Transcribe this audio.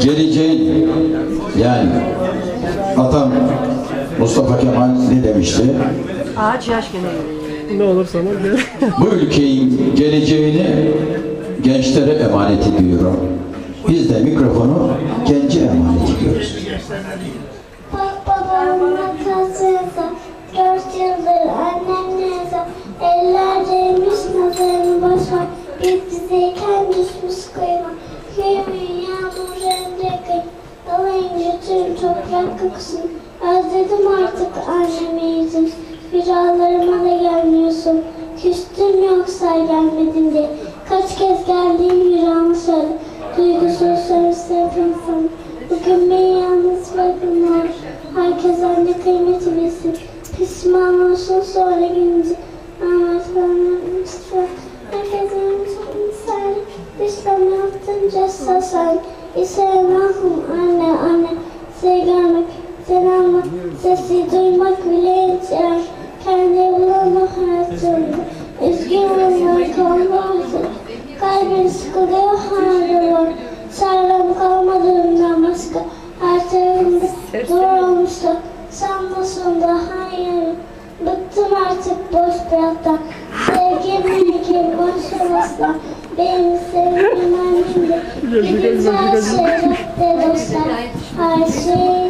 geleceğin yani atam Mustafa Kemal ne demişti? Ağaç yaş gene Ne olursa olur. Bu ülkenin geleceğini gençlere emanet ediyorum. Biz de mikrofonu gence emanet ediyoruz. Tüm toprak kokusun Özledim artık annemi yüzüm Rüyalarıma da gelmiyorsun Küstüm yoksa gelmedin diye Kaç kez geldiğim yüreğimi söyle Duygusuz sana Bugün beni yalnız bırakın ne olur. Herkes anne kıymeti bilsin. Pişman olsun sonra bana lütfen. Herkesin sen dışlama yaptınca sasan. İstemahum anne anne. Seni almak, sesi duymak bile yeter. Kendi bulama hayatımda. Üzgün olmak olmazdı. Kalbim sıkılıyor hali Sağlam kalmadığımdan başka her tarafımda zor olmuştu. Sanmasın daha iyi. Bıktım artık boş bir hayattan. Sevgim ki boş olmasına. Benim sevgim Jessica, Jessica, Jessica.